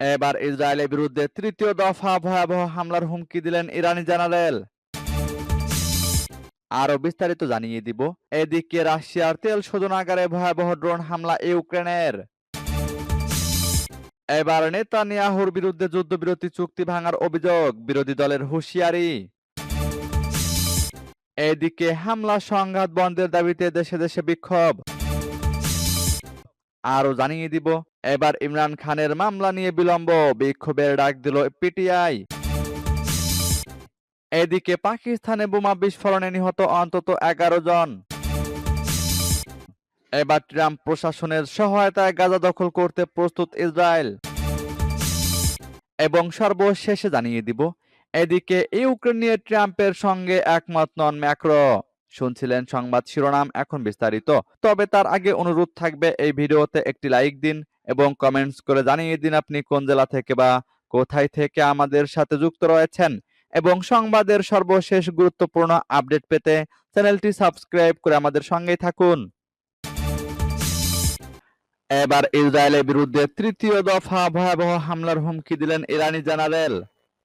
এবার ইসরায়েলের বিরুদ্ধে তৃতীয় দফা ভয়াবহ হামলার হুমকি দিলেন ইরানি জেনারেল। আরও বিস্তারিত জানিয়ে দিব। এদিকে রাশিয়ার তেল শোধনাগারে ভয়াবহ ড্রোন হামলা ইউক্রেনের। এবার নেতানিয়াহুর বিরুদ্ধে যুদ্ধবিরতি চুক্তি ভাঙার অভিযোগ, বিরোধী দলের হুঁশিয়ারি। এদিকে হামলা সংঘাত বন্ধের দাবিতে দেশে দেশে বিক্ষোভ। আরও জানিয়ে দিব এবার ইমরান খানের মামলা নিয়ে বিলম্ব, বিক্ষোভের ডাক দিল পিটিআই। এদিকে পাকিস্তানে বোমা বিস্ফোরণে নিহত অন্তত এগারো জন। এবার ট্রাম্প প্রশাসনের সহায়তায় গাজা দখল করতে প্রস্তুত ইসরায়েল। এবং সর্বশেষে জানিয়ে দিব, এদিকে ইউক্রেন নিয়ে ট্রাম্পের সঙ্গে একমত নন ম্যাক্রো। শুনছিলেন সংবাদ শিরোনাম এখন বিস্তারিত। তবে তার আগে অনুরোধ থাকবে এই ভিডিওতে একটি লাইক দিন এবং কমেন্টস করে জানিয়ে দিন আপনি কোন জেলা থেকে বা কোথায় থেকে আমাদের সাথে যুক্ত রয়েছেন। এবং সংবাদের সর্বশেষ গুরুত্বপূর্ণ আপডেট পেতে চ্যানেলটি সাবস্ক্রাইব করে আমাদের সঙ্গেই থাকুন। এবার ইসরায়েলের বিরুদ্ধে তৃতীয় দফা ভয়াবহ হামলার হুমকি দিলেন ইরানি জেনারেল।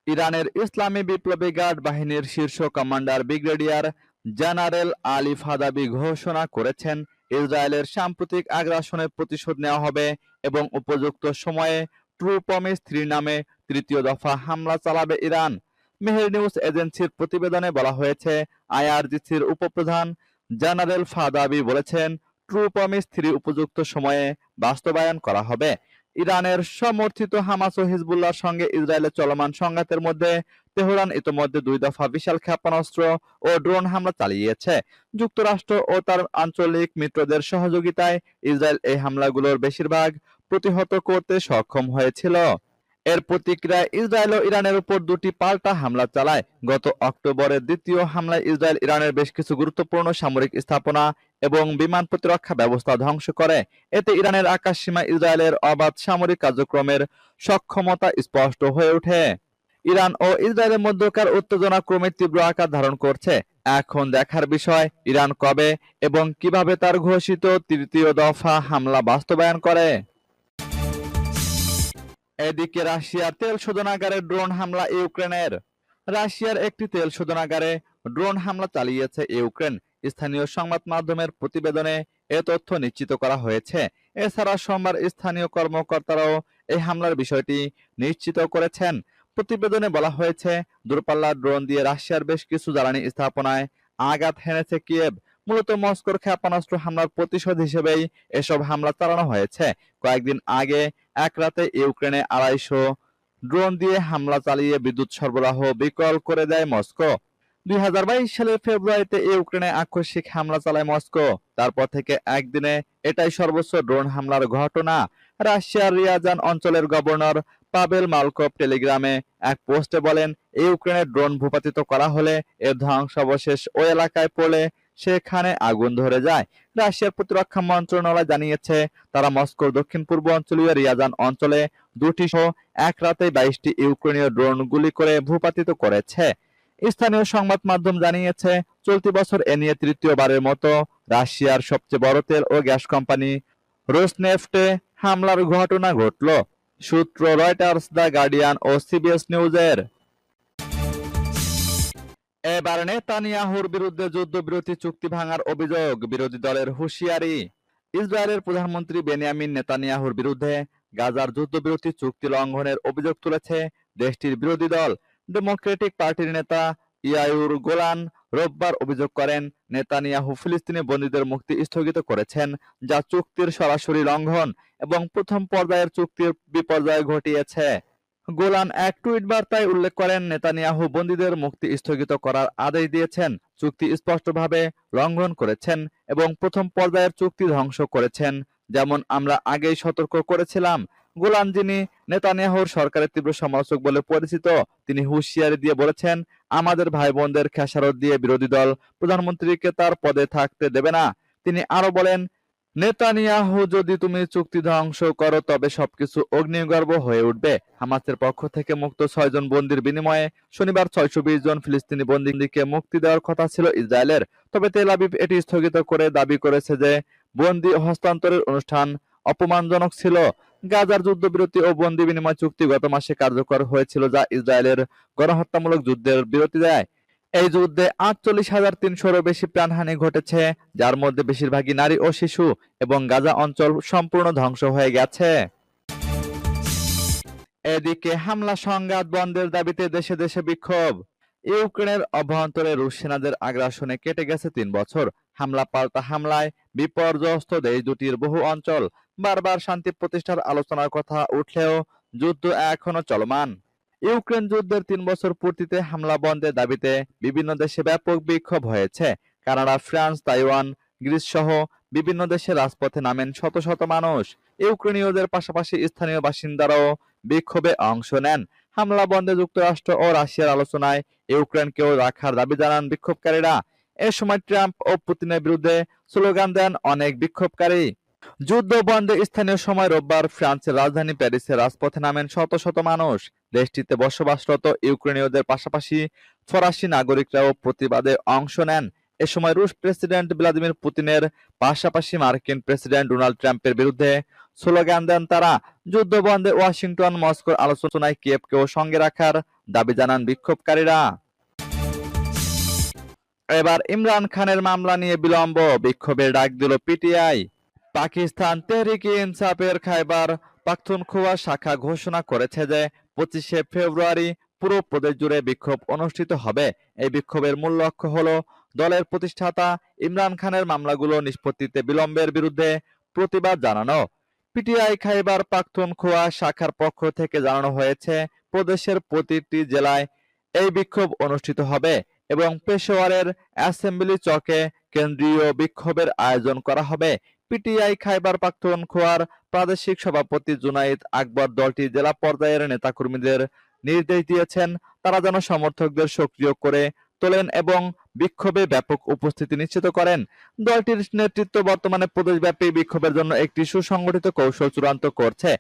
ইরানের ইসলামী বিপ্লবী গার্ড বাহিনীর শীর্ষ commander brigadier general Ali Fadavi ঘোষণা করেছেন ইসরায়েলের সাম্প্রতিক আগ্রাসনের প্রতিশোধ নেওয়া হবে এবং উপযুক্ত সময়ে ট্রু প্রমিস থ্রি নামে তৃতীয় দফা হামলা চালাবে ইরান। মেহের নিউজ এজেন্সির প্রতিবেদনে বলা হয়েছে, আইআরজিসির উপপ্রধান জেনারেল ফাদাবি বলেছেন ট্রু প্রমিস থ্রি উপযুক্ত সময়ে বাস্তবায়ন করা হবে। ইরানের সমর্থিত হামাস ও হিজবুল্লাহর সঙ্গে ইসরায়েলের চলমান সংঘাতের মধ্যে তেহরান ইতোমধ্যে দুই দফা বিশাল ক্ষেপণাস্ত্র ও ড্রোন হামলা চালিয়েছে। যুক্তরাষ্ট্র ও তার আঞ্চলিক মিত্রদের সহযোগিতায় ইসরায়েল এই হামলাগুলোর বেশিরভাগ প্রতিহত করতে সক্ষম হয়েছিল। এর প্রতিক্রিয়ায় ইসরায়েল ও ইরানের উপর দুটি পাল্টা হামলা চালায়। গত অক্টোবরের দ্বিতীয় হামলায় ইসরায়েল ইরানের বেশ কিছু গুরুত্বপূর্ণ সামরিক স্থাপনা এবং বিমান প্রতিরক্ষা ব্যবস্থা ধ্বংস করে। এতে ইরানের আকাশ সীমা ইসরায়েলের অবাধ সামরিক কার্যক্রমের সক্ষমতা স্পষ্ট হয়ে ওঠে। ইরান ও ইসরায়েলের মধ্যকার উত্তেজনা ক্রমে তীব্র আকার ধারণ করছে। এখন দেখার বিষয়, ইরান কবে এবং কীভাবে তার ঘোষিত তৃতীয় দফা হামলা বাস্তবায়ন করে? এদিকে রাশিয়ার তেল শোধনাগারে ড্রোন হামলা ইউক্রেনের। রাশিয়ার একটি তেল শোধনাগারে ড্রোন হামলা চালিয়েছে ইউক্রেন। স্থানীয় সংবাদ মাধ্যমের প্রতিবেদনে এ তথ্য নিশ্চিত করা হয়েছে। এছাড়া সোমবার স্থানীয় কর্মকর্তারাও এই হামলার বিষয়টি নিশ্চিত করেছেন। প্রতিবেদনে বলা হয়েছে, দূরপাল্লার ড্রোন দিয়ে রাশিয়ার বেশ কিছু জ্বালানি স্থাপনায় আঘাত হেনেছে কিয়েভ। মূলত মস্কোর ক্ষেপণাস্ত্র হামলার প্রতিশোধ হিসেবেই এসব হামলা চালানো হয়েছে। কয়েকদিন আগে এক রাতে ইউক্রেনে আড়াইশো ড্রোন দিয়ে হামলা চালিয়ে বিদ্যুৎ সরবরাহ বিকল করে দেয় মস্কো। দুই সালের ফেব্রুয়ারিতে ইউক্রেনে আকস্মিক হামলা চালায় মস্কো। তারপর থেকে একদিনে এটাই সর্বোচ্চ ড্রোন হামলার ঘটনা। রাশিয়ার রিয়াজান অঞ্চলের গভর্নর পাবেল মালকভ টেলিগ্রামে এক পোস্টে বলেন ইউক্রেনের ড্রোন ভূপাতিত করা হলে এর ধ্বংসাবশেষ ওই এলাকায় পড়লে সেখানে আগুন ধরে যায়। রাশিয়ার প্রতিরক্ষা মন্ত্রণালয় জানিয়েছে, তারা মস্কোর দক্ষিণ পূর্ব অঞ্চলীয় রিয়াজান অঞ্চলে দুটি সহ এক রাতে বাইশটি ইউক্রেনীয় ড্রোন গুলি করে ভূপাতিত করেছে। স্থানীয় সংবাদ মাধ্যম জানিয়েছে, চলতি বছর এ নিয়ে তৃতীয়বারের মতো রাশিয়ার সবচেয়ে বড় তেল ও গ্যাস কোম্পানি রোসনেফটে হামলার ঘটনা ঘটল। সূত্র রয়টার্স, দ্য গার্ডিয়ান ও সিবিএস নিউজের। এবার নেতানিয়াহুর বিরুদ্ধে যুদ্ধবিরতি চুক্তি ভাঙার অভিযোগ বিরোধী দলের হুঁশিয়ারি। ইসরায়েলের প্রধানমন্ত্রী বেনিয়ামিন নেতানিয়াহুর বিরুদ্ধে গাজার যুদ্ধবিরতি চুক্তি লঙ্ঘনের অভিযোগ তুলেছে দেশটির বিরোধী দল। ডেমোক্রেটিক পার্টির নেতা ইয়ায়ুর গোলান রোববার অভিযোগ করেন, নেতানিয়াহু ফিলিস্তিনি বন্দীদের মুক্তি স্থগিত করেছেন, যা চুক্তির সরাসরি লঙ্ঘন এবং প্রথম পর্যায়ের চুক্তির বিপর্যয় ঘটিয়েছে। গোলান এক টুইট বার্তায় উল্লেখ করেন, নেতানিয়াহু বন্দীদের মুক্তি স্থগিত করার আদেশ দিয়েছেন, চুক্তি স্পষ্টভাবে লঙ্ঘন করেছেন এবং প্রথম পর্যায়ের চুক্তি ধ্বংস করেছেন। যেমন আমরা আগেই সতর্ক করেছিলাম, গোলান যিনি নেতানিয়াহুর সরকারের তীব্র সমালোচক বলে পরিচিত, তিনি হুঁশিয়ারি দিয়ে বলেছেন, আমাদের ভাই বোনদের খেসারত দিয়ে বিরোধী দল প্রধানমন্ত্রীকে তার পদে থাকতে দেবে না। তিনি আরও বলেন নেতানিয়াহু, যদি তুমি চুক্তি ধ্বংস করো, তবে সবকিছু অগ্নিগর্ভ হয়ে উঠবে। হামাসের পক্ষ থেকে মুক্ত ছয়জন বন্দির বিনিময়ে শনিবার ছয়শো বিশ জন ফিলিস্তিনি বন্দীকে মুক্তি দেওয়ার কথা ছিল ইসরায়েলের। তবে তেল আবিব এটি স্থগিত করে দাবি করেছে যে, বন্দি হস্তান্তরের অনুষ্ঠান অপমানজনক ছিল। গাজার যুদ্ধবিরতি ও বন্দি বিনিময় চুক্তি গত মাসে কার্যকর হয়েছিল, যা ইসরায়েলের গণহত্যামূলক যুদ্ধের বিরতি দেয়। এই যুদ্ধে আটচল্লিশ হাজার তিনশোরও বেশি প্রাণহানি ঘটেছে, যার মধ্যে বেশিরভাগই নারী ও শিশু এবং গাজা অঞ্চল সম্পূর্ণ ধ্বংস হয়ে গেছে। এদিকে হামলা সংঘাত বন্ধের দাবিতে দেশে দেশে বিক্ষোভ। ইউক্রেনের অভ্যন্তরে রুশ সেনাদের আগ্রাসনে কেটে গেছে তিন বছর। হামলা পাল্টা হামলায় বিপর্যস্ত দেশ দুটির বহু অঞ্চল। বারবার শান্তি প্রতিষ্ঠার আলোচনার কথা উঠলেও যুদ্ধ এখনও চলমান। ইউক্রেন যুদ্ধের তিন বছর পূর্তিতে হামলা বন্ধের দাবিতে বিভিন্ন দেশে ব্যাপক বিক্ষোভ হয়েছে। কানাডা, ফ্রান্স, তাইওয়ান, গ্রিস সহ বিভিন্ন দেশে রাজপথে নামেন শত শত মানুষ। ইউক্রেনীয়দের পাশাপাশি স্থানীয় বাসিন্দারাও বিক্ষোভে অংশ নেন। হামলা বন্ধে যুক্তরাষ্ট্র ও রাশিয়ার আলোচনায় ইউক্রেনকেও রাখার দাবি জানান বিক্ষোভকারীরা। এ সময় ট্রাম্প ও পুতিনের বিরুদ্ধে স্লোগান দেন অনেক বিক্ষোভকারী। যুদ্ধ বন্ধে স্থানীয় সময় রোববার ফ্রান্সের রাজধানী প্যারিসে রাজপথে নামেন শত শত মানুষ। দেশটিতে বসবাসরত ইউক্রেনীয়দের পাশাপাশি ফরাসি নাগরিকরাও প্রতিবাদে অংশ নেন। এ সময় রুশ প্রেসিডেন্ট ভ্লাদিমির পুতিনের পাশাপাশি মার্কিন প্রেসিডেন্ট ডোনাল্ড ট্রাম্পের বিরুদ্ধে স্লোগান দেন তারা। যুদ্ধ বন্ধে ওয়াশিংটন, মস্কোর আলোচনায় কিয়েভকেও সঙ্গে রাখার দাবি জানান বিক্ষোভকারীরা। এবার ইমরান খানের মামলা নিয়ে বিলম্ব। বিক্ষোভের ডাক দিল পিটিআই। পাকিস্তান তেহরিক ইনসাফের খাইবার পাখতুনখোয়া শাখা ঘোষণা করেছে যে পঁচিশে ফেব্রুয়ারি পুরো প্রদেশ জুড়ে বিক্ষোভ অনুষ্ঠিত হবে। এই বিক্ষোভের মূল লক্ষ্য হল দলের প্রতিষ্ঠাতা ইমরান খানের মামলাগুলো নিষ্পত্তিতে বিলম্বের বিরুদ্ধে প্রতিবাদ জানানো। পিটিআই খাইবার পাখতুনখোয়া শাখার পক্ষ থেকে জানানো হয়েছে, প্রদেশের প্রতিটি জেলায় এই বিক্ষোভ অনুষ্ঠিত হবে। এবং পেশোয়ারের অ্যাসেম্বলি চকে কেন্দ্রীয় বিক্ষোভের আয়োজন করা হবে। পিটিআই খাইবার পাখতুনখোয়ার প্রাদেশিক সভাপতি জুনাইদ আকবর দলটি জেলা পর্যায়ের নেতাকর্মীদের নির্দেশ দিয়েছেন। তারা যেন সমর্থকদের সক্রিয় করে তোলেন এবং বিক্ষোভে ব্যাপক উপস্থিতি নিশ্চিত করেন। দলটির নেতৃত্ব বর্তমানে প্রদেশব্যাপী বিক্ষোভের জন্য একটি সুসংগঠিত কৌশল চূড়ান্ত করছে।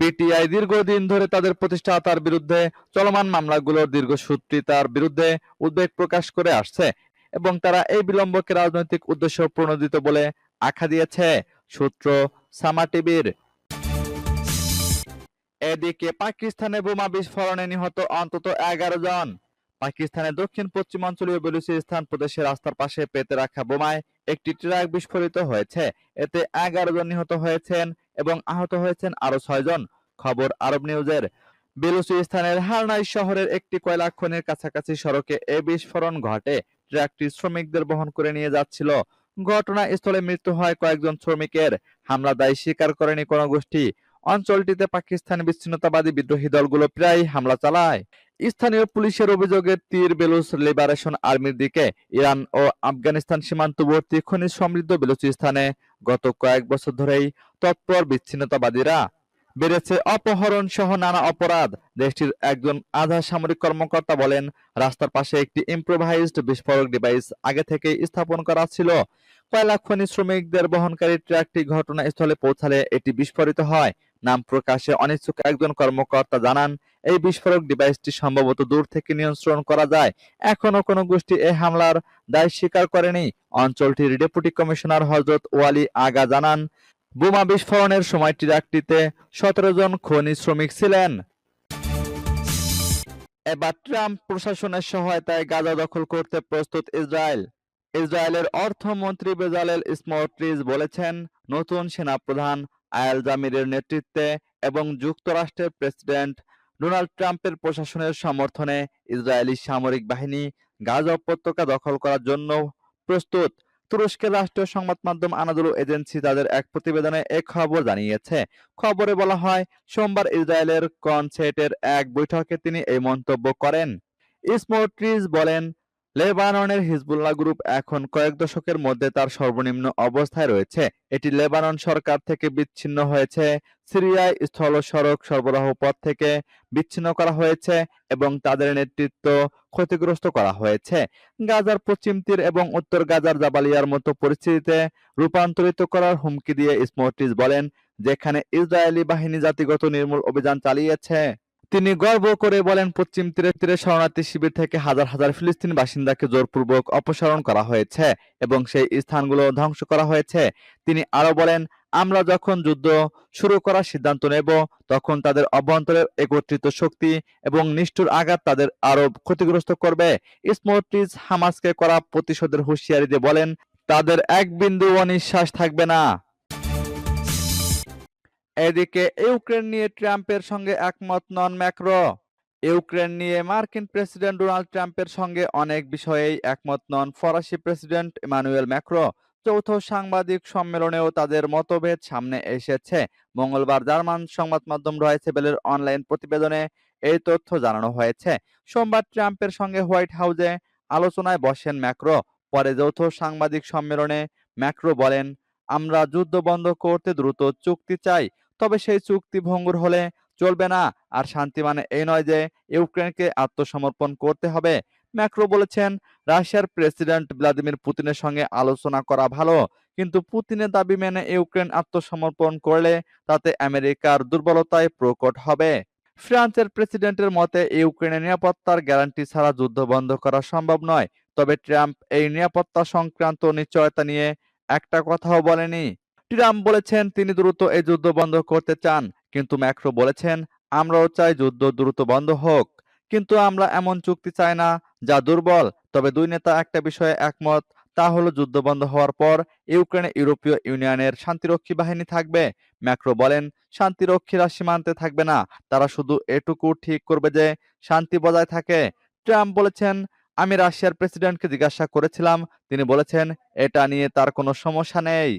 পিটিআই দীর্ঘদিন ধরে তাদের প্রতিষ্ঠাতার বিরুদ্ধে চলমান মামলাগুলোর দীর্ঘসূত্রিতার বিরুদ্ধে উদ্বেগ প্রকাশ করে আসছে এবং তারা এই বিলম্বকে রাজনৈতিক উদ্দেশ্য প্রণোদিত বলে আখ্যা দিয়েছে, সূত্র সামা টিভির। এদিকে পাকিস্তানে বোমা বিস্ফোরণে নিহত অন্তত এগারো জন। পাকিস্তানের দক্ষিণ পশ্চিমাঞ্চলীয় বেলুচিস্তান প্রদেশের রাস্তার পাশে পেতে রাখা বোমায় একটি ট্রাক বিস্ফোরিত হয়েছে। এতে এগারো জন নিহত হয়েছেন এবং আহত হয়েছেন আরও ছয় জন। খবর আরব নিউজের। বেলুচিস্তানের হারনাই শহরের একটি কয়লা খনির কাছাকাছি সড়কে এ বিস্ফোরণ ঘটে। ট্রাকটি শ্রমিকদের বহন করে নিয়ে যাচ্ছিল। ঘটনাস্থলে মৃত্যু হয় কয়েকজন শ্রমিকের। হামলা দায় স্বীকার করেনি কোনো গোষ্ঠী। অঞ্চলটিতে পাকিস্তান বিচ্ছিন্নতাবাদী বিদ্রোহী দলগুলো প্রায় হামলা চালায়। স্থানীয় পুলিশের অভিযোগে তীর, বেলুচ, লিবারেশন আর্মির দিকে ইরান ও আফগানিস্তান সীমান্তবর্তী খনিজ সমৃদ্ধ বেলুচিস্তানে গত কয়েক বছর ধরেই তৎপর বিচ্ছিন্নতাবাদীরা বেড়েছে অপহরণ সহ নানা অপরাধ। দেশটির একজন আধা সামরিক কর্মকর্তা বলেন, রাস্তার পাশে একটি ইম্প্রোভাইজড বিস্ফোরক ডিভাইস আগে থেকেই স্থাপন করা ছিল। কয়লা খনি শ্রমিকদের বহনকারী ট্রাকটি ঘটনাস্থলে পৌঁছালে এটি বিস্ফোরিত হয়। নাম প্রকাশে অনিচ্ছুক একজন কর্মকর্তা জানান, এই বিস্ফোরক ডিভাইসটি সম্ভবত দূর থেকে নিয়ন্ত্রণ করা যায়। এখনও কোনো গোষ্ঠী এই হামলার দায় স্বীকার করেনি। অঞ্চলটির ডেপুটি কমিশনার হজরত ওয়ালি আগা জানান বোমা বিস্ফোরণের সময় ট্রাকটিতে সতেরো জন খনি শ্রমিক ছিলেন। এবার ট্রাম্প প্রশাসনের সহায়তায় গাজা দখল করতে প্রস্তুত ইসরায়েল। ইসরায়েলের অর্থমন্ত্রী বেজালেল স্মোট্রিজ বলেছেন, নতুন সেনাপ্রধান আয়াল জামিরের নেতৃত্বে এবং যুক্তরাষ্ট্রের প্রেসিডেন্ট ডোনাল্ড ট্রাম্পের প্রশাসনের সমর্থনে ইসরায়েলি সামরিক বাহিনী গাজা উপত্যকা দখল করার জন্য প্রস্তুত। তুরস্কের রাষ্ট্রীয় সংবাদ মাধ্যম আনাদুলু এজেন্সি তাদের এক প্রতিবেদনে এ খবর জানিয়েছে। খবরে বলা হয়, সোমবার ইসরায়েলের কনসেটের এক বৈঠকে তিনি এই মন্তব্য করেন। স্মোট্রিজ বলেন লেবাননের হিজবুল্লাহ গ্রুপ এখন কয়েক দশকের মধ্যে তার সর্বনিম্ন অবস্থায় রয়েছে। এটি লেবানন সরকার থেকে বিচ্ছিন্ন হয়েছে, সিরিয়ায় স্থল সড়ক সরবরাহ পথ থেকে বিচ্ছিন্ন করা হয়েছে এবং তাদের নেতৃত্ব ক্ষতিগ্রস্ত করা হয়েছে। গাজার পশ্চিম তীর এবং উত্তর গাজার জাবালিয়ার মতো পরিস্থিতিতে রূপান্তরিত করার হুমকি দিয়ে স্মোট্রিজ বলেন, যেখানে ইসরায়েলি বাহিনী জাতিগত নির্মূল অভিযান চালিয়েছে। তিনি গর্ব করে বলেন, পশ্চিম তীরে তীরে শরণার্থী শিবির থেকে হাজার হাজার ফিলিস্তিনি বাসিন্দাকে জোরপূর্বক অপসারণ করা হয়েছে এবং সেই স্থানগুলো ধ্বংস করা হয়েছে। তিনি আরও বলেন, আমরা যখন যুদ্ধ শুরু করার সিদ্ধান্ত নেব, তখন তাদের অভ্যন্তরের একত্রিত শক্তি এবং নিষ্ঠুর আঘাত তাদের আরও ক্ষতিগ্রস্ত করবে। স্মোট্রিজ হামাসকে করা প্রতিশোধের হুঁশিয়ারি দিয়ে বলেন, তাদের এক বিন্দু অনিশ্বাস থাকবে না। এদিকে ইউক্রেন নিয়ে ট্রাম্পের সঙ্গে একমত নন ম্যাক্রো। ইউক্রেন নিয়ে মার্কিন প্রেসিডেন্ট ডোনাল্ড ট্রাম্পের সঙ্গে অনেক বিষয়েই একমত নন ফরাসি প্রেসিডেন্ট ইমানুয়েল ম্যাক্রো। চৌথ সাংবাদিক সম্মেলনেও তাদের মতভেদ সামনে এসেছে। মঙ্গলবার জার্মান সংবাদ মাধ্যম রয়েছে বেলের অনলাইন প্রতিবেদনে এই তথ্য জানানো হয়েছে। সোমবার ট্রাম্পের সঙ্গে হোয়াইট হাউসে আলোচনায় বসেন ম্যাক্রো। পরে যৌথ সাংবাদিক সম্মেলনে ম্যাক্রো বলেন, আমরা যুদ্ধ বন্ধ করতে দ্রুত চুক্তি চাই। তবে সেই চুক্তি ভঙ্গুর হলে চলবে না। আর শান্তি মানে এই নয় যে, ইউক্রেনকে আত্মসমর্পণ করতে হবে। ম্যাক্রো বলেছেন, রাশিয়ার প্রেসিডেন্ট ভ্লাদিমির পুতিনের সঙ্গে আলোচনা করা ভালো। কিন্তু পুতিনের দাবি মেনে ইউক্রেন আত্মসমর্পণ করলে তাতে আমেরিকার দুর্বলতায় প্রকট হবে। ফ্রান্সের প্রেসিডেন্টের মতে, ইউক্রেনের নিরাপত্তার গ্যারান্টি ছাড়া যুদ্ধ বন্ধ করা সম্ভব নয়। তবে ট্রাম্প এই নিরাপত্তা সংক্রান্ত নিশ্চয়তা নিয়ে একটা কথাও বলেনি। ট্রাম্প বলেছেন তিনি দ্রুত এই যুদ্ধ বন্ধ করতে চান, কিন্তু ম্যাক্রো বলেছেন, আমরাও চাই যুদ্ধ দ্রুত বন্ধ হোক। কিন্তু আমরা এমন চুক্তি চাই না যা দুর্বল। তবে দুই নেতা একটা বিষয়ে একমত, তা হলো যুদ্ধ বন্ধ হওয়ার পর ইউক্রেনে ইউরোপীয় ইউনিয়নের শান্তিরক্ষী বাহিনী থাকবে। ম্যাক্রো বলেন, শান্তিরক্ষীরা সীমান্তে থাকবে না। তারা শুধু এটুকু ঠিক করবে যে শান্তি বজায় থাকে। ট্রাম্প বলেছেন, আমি রাশিয়ার প্রেসিডেন্টকে জিজ্ঞাসা করেছিলাম। তিনি বলেছেন, এটা নিয়ে তার কোনো সমস্যা নেই।